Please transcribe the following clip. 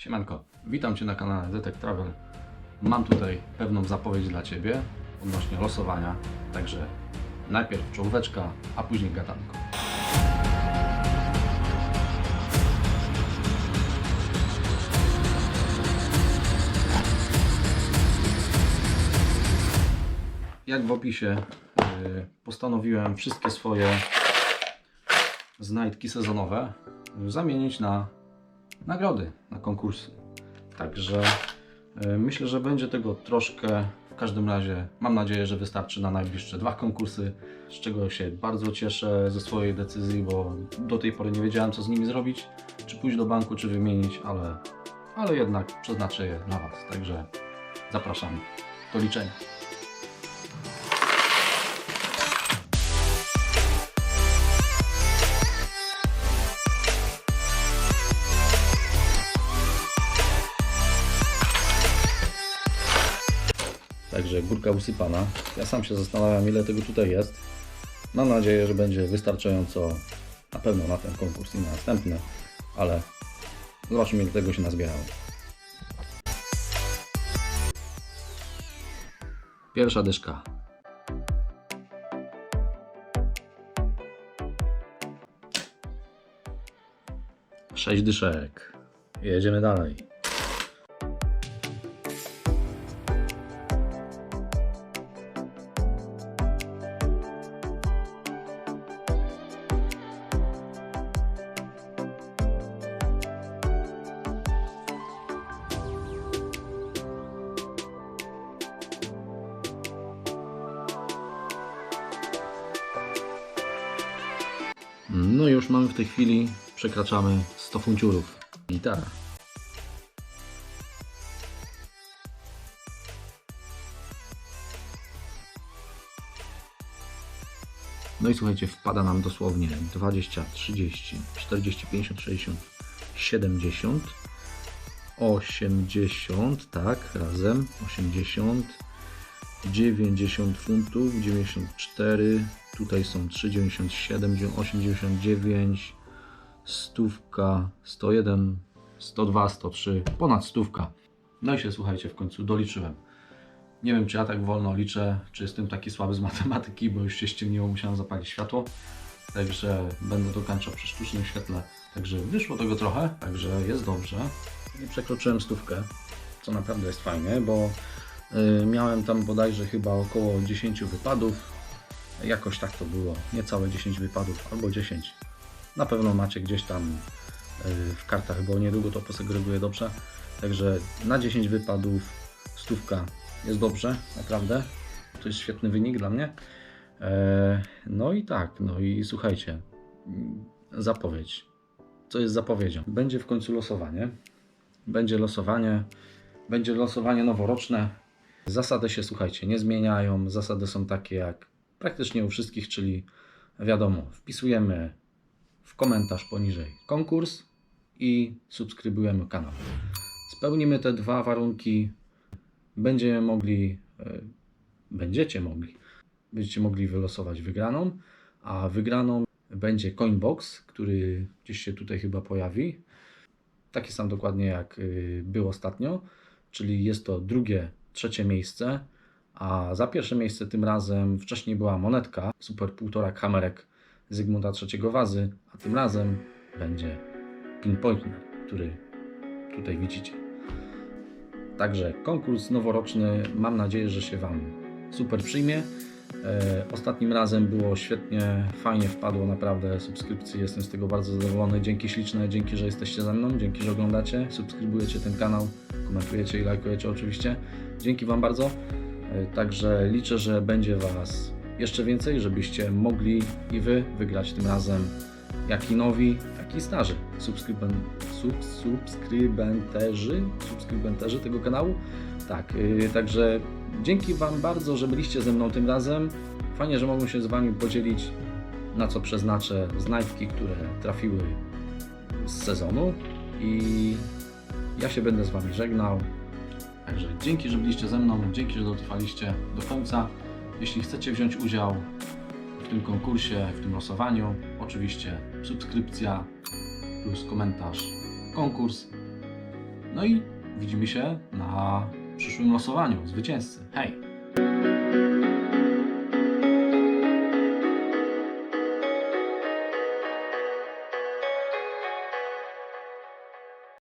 Siemanko, witam Cię na kanale Zetek Travel. Mam tutaj pewną zapowiedź dla Ciebie odnośnie losowania, także najpierw czołóweczka, a później gadanko. Jak w opisie yy, postanowiłem wszystkie swoje znajdki sezonowe zamienić na nagrody, na konkursy. Także e, myślę, że będzie tego troszkę. W każdym razie mam nadzieję, że wystarczy na najbliższe dwa konkursy, z czego się bardzo cieszę ze swojej decyzji, bo do tej pory nie wiedziałem, co z nimi zrobić, czy pójść do banku, czy wymienić, ale, ale jednak przeznaczę je dla Was. Także zapraszam do liczenia. Także górka usypana. Ja sam się zastanawiam, ile tego tutaj jest. Mam nadzieję, że będzie wystarczająco na pewno na ten konkurs i na następny, ale zobaczymy, ile tego się nazbierało. Pierwsza dyszka. Sześć dyszek. Jedziemy dalej. No już mamy w tej chwili, przekraczamy 100 funciurów. Gitara. No i słuchajcie, wpada nam dosłownie 20, 30, 40, 50, 60, 70, 80, tak, razem, 80, 90 funtów, 94, tutaj są 3,97, 8,99, stówka, 101, 102, 103, ponad stówka. No i się słuchajcie, w końcu doliczyłem. Nie wiem, czy ja tak wolno liczę, czy jestem taki słaby z matematyki, bo już się ściemniło, musiałem zapalić światło. Także będę dokończał przy sztucznym świetle. Także wyszło tego trochę, także jest dobrze. Nie przekroczyłem stówkę, co naprawdę jest fajne, bo y, miałem tam bodajże chyba około 10 wypadów. Jakoś tak to było, niecałe 10 wypadów albo 10. Na pewno macie gdzieś tam y, w kartach, bo niedługo to posegreguję dobrze. Także na 10 wypadów stówka jest dobrze, naprawdę. To jest świetny wynik dla mnie. E, No i tak, no i słuchajcie, zapowiedź. Co jest zapowiedzią? Będzie w końcu losowanie. Będzie losowanie, będzie losowanie noworoczne. Zasady się, słuchajcie, nie zmieniają. Zasady są takie jak praktycznie u wszystkich, czyli wiadomo, wpisujemy w komentarz poniżej konkurs i subskrybujemy kanał. Spełnimy te dwa warunki, będziemy mogli, e, będziecie mogli, będziecie mogli wylosować wygraną, a wygraną będzie Coinbox, który gdzieś się tutaj chyba pojawi. Taki sam dokładnie jak y, był ostatnio, czyli jest to drugie, trzecie miejsce, a za pierwsze miejsce tym razem wcześniej była monetka Super półtora kamerek Zygmunta III Wazy, a tym razem będzie pinpointner, który tutaj widzicie. Także konkurs noworoczny, mam nadzieję, że się Wam super przyjmie. E, ostatnim razem było świetnie, fajnie wpadło naprawdę subskrypcji, jestem z tego bardzo zadowolony. Dzięki śliczne, dzięki, że jesteście ze mną, dzięki, że oglądacie, subskrybujecie ten kanał, komentujecie i lajkujecie oczywiście. Dzięki Wam bardzo. E, Także liczę, że będzie Was jeszcze więcej, żebyście mogli i Wy wygrać tym razem jak i nowi, tak i starzy subskryben, sub, subskrybenterzy, subskrybenterzy tego kanału. Tak, yy, także dzięki Wam bardzo, że byliście ze mną tym razem. Fajnie, że mogłem się z Wami podzielić, na co przeznaczę znajdki, które trafiły z sezonu i ja się będę z Wami żegnał. Także dzięki, że byliście ze mną, dzięki, że dotrwaliście do końca. Jeśli chcecie wziąć udział w tym konkursie, w tym losowaniu, oczywiście subskrypcja plus komentarz konkurs No i widzimy się na przyszłym losowaniu zwycięzcy. Hej!